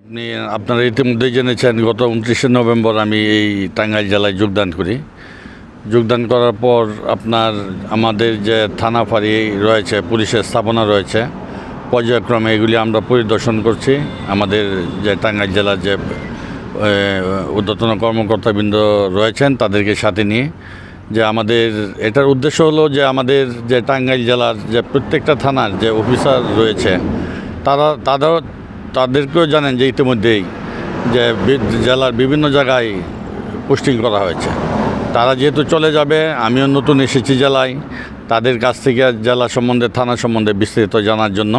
আপনি, আপনারা ইতিমধ্যেই জেনেছেন, গত উনত্রিশে নভেম্বর আমি এই টাঙ্গাইল জেলায় যোগদান করি। যোগদান করার পর আপনার, আমাদের যে থানা ফাঁড়ি রয়েছে, পুলিশের স্থাপনা রয়েছে, পর্যায়ক্রমে এগুলি আমরা পরিদর্শন করছি। আমাদের যে টাঙ্গাইল জেলার যে ঊর্ধ্বতন কর্মকর্তাবৃন্দ রয়েছেন, তাদেরকে সাথে নিয়ে যে আমাদের, এটার উদ্দেশ্য হলো যে আমাদের যে টাঙ্গাইল জেলার যে প্রত্যেকটা থানার যে অফিসার রয়েছে, তারা তাদের তাদেরকেও জানেন যে ইতিমধ্যেই যে জেলার বিভিন্ন জায়গায় পোস্টিং করা হয়েছে। তারা যেহেতু চলে যাবে, আমিও নতুন এসেছি জেলায়। তাদের কাছ থেকে জেলা সম্বন্ধে, থানা সম্বন্ধে বিস্তারিত জানার জন্য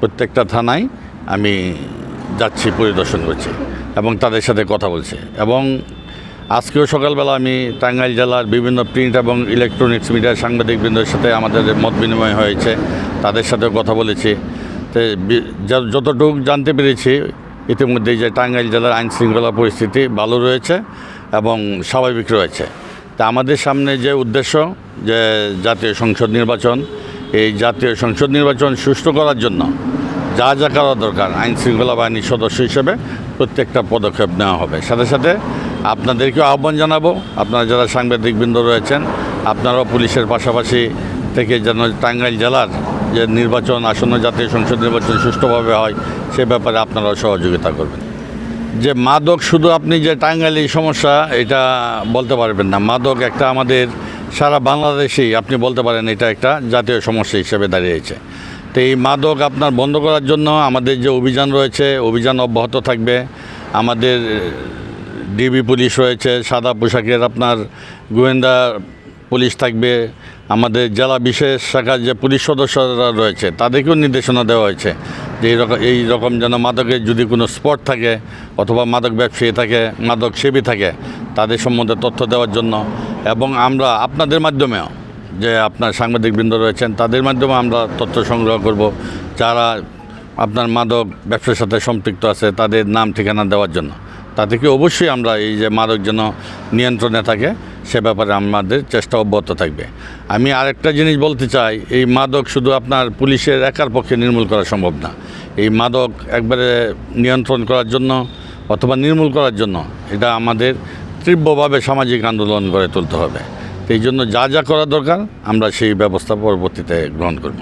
প্রত্যেকটা থানায় আমি যাচ্ছি, পরিদর্শন করছি এবং তাদের সাথে কথা বলছি। এবং আজকেও সকালবেলা আমি টাঙ্গাইল জেলার বিভিন্ন প্রিন্ট এবং ইলেকট্রনিক্স মিডিয়ার সাংবাদিকবৃন্দের সাথে আমাদের মত বিনিময় হয়েছে। তাদের সাথেও কথা বলেছি। তো যতটুকু জানতে পেরেছি, ইতিমধ্যে যে টাঙ্গাইল জেলার আইন শৃঙ্খলা পরিস্থিতি ভালো রয়েছে এবং স্বাভাবিক রয়েছে। তা আমাদের সামনে যে উদ্দেশ্য, যে জাতীয় সংসদ নির্বাচন, এই জাতীয় সংসদ নির্বাচন সুষ্ঠু করার জন্য যা যা করা দরকার, আইন শৃঙ্খলা বাহিনীর সদস্য হিসেবে প্রত্যেকটা পদক্ষেপ নেওয়া হবে। সাথে সাথে আপনাদেরকেও আহ্বান জানাব, আপনারা যারা সাংবাদিকবৃন্দ রয়েছেন, আপনারাও পুলিশের পাশাপাশি থেকে যেন টাঙ্গাইল জেলার যে নির্বাচন, আসন্ন জাতীয় সংসদ নির্বাচন সুষ্ঠুভাবে হয়, সে ব্যাপারে আপনারাও সহযোগিতা করবেন। যে মাদক, শুধু আপনি যে টাঙ্গাইলি সমস্যা, এটা বলতে পারবেন না। মাদক একটা আমাদের সারা বাংলাদেশেই, আপনি বলতে পারেন এটা একটা জাতীয় সমস্যা হিসেবে দাঁড়িয়েছে। তো এই মাদক আপনার বন্ধ করার জন্য আমাদের যে অভিযান রয়েছে, অভিযান অব্যাহত থাকবে। আমাদের ডিবি পুলিশ রয়েছে, সাদা পোশাকের আপনার গোয়েন্দা পুলিশ থাকবে আমাদের জেলা বিশেষ শাখার যে পুলিশ সদস্যরা রয়েছে, তাদেরকেও নির্দেশনা দেওয়া হয়েছে যে এই রকম এই রকম যেন মাদকের যদি কোনো স্পট থাকে অথবা মাদক ব্যবসায়ী থাকে, মাদক সেবী থাকে, তাদের সম্বন্ধে তথ্য দেওয়ার জন্য। এবং আমরা আপনাদের মাধ্যমেও যে আপনার সাংবাদিকবৃন্দ রয়েছেন, তাদের মাধ্যমে আমরা তথ্য সংগ্রহ করব। যারা আপনার মাদক ব্যবসার সাথে সম্পৃক্ত আছে, তাদের নাম ঠিকানা দেওয়ার জন্য। তাদেরকে অবশ্যই আমরা এই যে মাদক যেন নিয়ন্ত্রণে থাকে সে ব্যাপারে আমাদের চেষ্টা অব্যাহত থাকবে। আমি আরেকটা জিনিস বলতে চাই, এই মাদক শুধু আপনার পুলিশের একার পক্ষে নির্মূল করা সম্ভব না। এই মাদক একবারে নিয়ন্ত্রণ করার জন্য অথবা নির্মূল করার জন্য এটা আমাদের তীব্রভাবে সামাজিক আন্দোলন গড়ে তুলতে হবে। এই জন্য যা যা করা দরকার, আমরা সেই ব্যবস্থা পরবর্তীতে গ্রহণ করব।